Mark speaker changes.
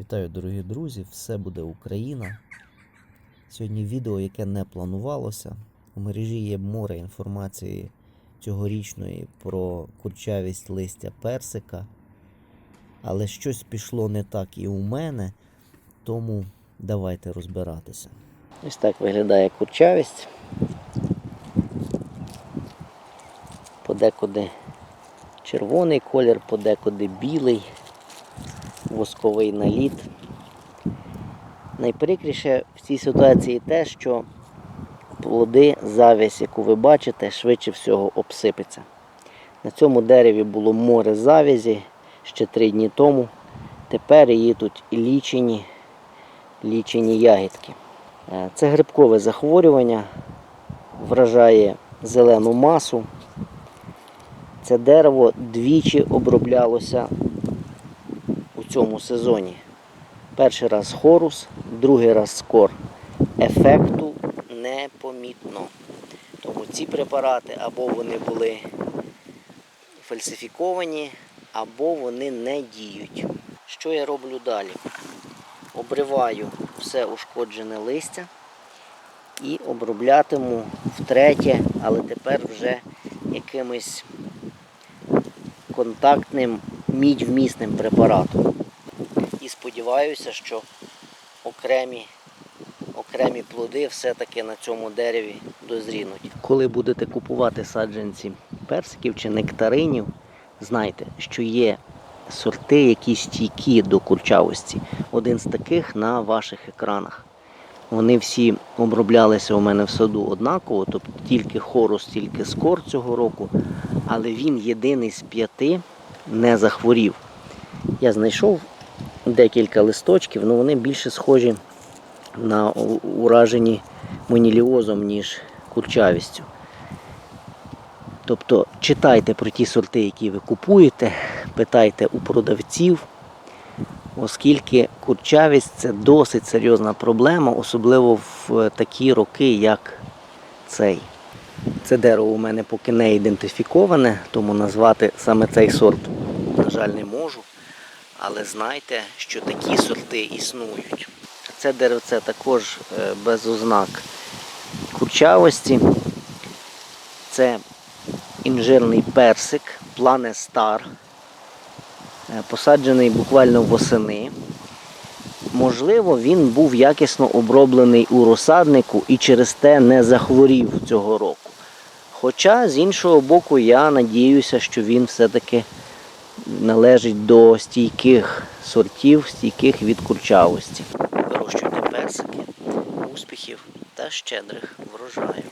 Speaker 1: Вітаю, дорогі друзі! Все буде Україна. Сьогодні відео, яке не планувалося. У мережі є море інформації цьогорічної про курчавість листя персика. Але щось пішло не так і у мене, тому давайте розбиратися. Ось так виглядає курчавість. Подекуди червоний колір, подекуди білий восковий наліт. Найприкріше в цій ситуації те, що плоди, завість, яку ви бачите, швидше всього обсипеться. На цьому дереві було море завязі ще три дні тому. Тепер її тут лічені, лічені ягідки. Е, Це грибкове захворювання, вражає зелену масу. Це дерево двічі оброблялося у цьому сезоні. Перший раз хорус, другий раз скор. Ефекту непомітно. Тому ці препарати або вони були фальсифіковані, або вони не діють. Що я роблю далі? Обриваю все ушкоджене листя і оброблятиму втретє, але тепер вже якимось контактним мідь-вмісним препаратом. Сподіваюся, що окремі, окремі плоди все-таки на цьому дереві дозрінуть. Коли будете купувати саджанці персиків чи нектаринів, знайте, що є сорти, які стійкі до курчавості. Один з таких на ваших екранах. Вони всі оброблялися у мене в саду однаково, тобто тільки хорус, тільки скор цього року, але він єдиний з п'яти не захворів. Я знайшов декілька листочків, але вони більше схожі на уражені моніліозом, ніж курчавістю. Тобто читайте про ті сорти, які ви купуєте, питайте у продавців, оскільки курчавість це досить серйозна проблема, особливо в такі роки, як цей. Це дерево у мене поки не ідентифіковане, тому назвати саме цей сорт, на жаль, не можу. Але знайте, що такі сорти існують. Це деревце також е, без ознак курчавості. Це інжирний персик, плане е, посаджений буквально восени. Можливо, він був якісно оброблений у розсаднику і через те не захворів цього року. Хоча, з іншого боку, я надіюся, що він все-таки належить до стійких сортів, стійких від курчавості. Вирощуйте персики, успіхів та щедрих врожаю.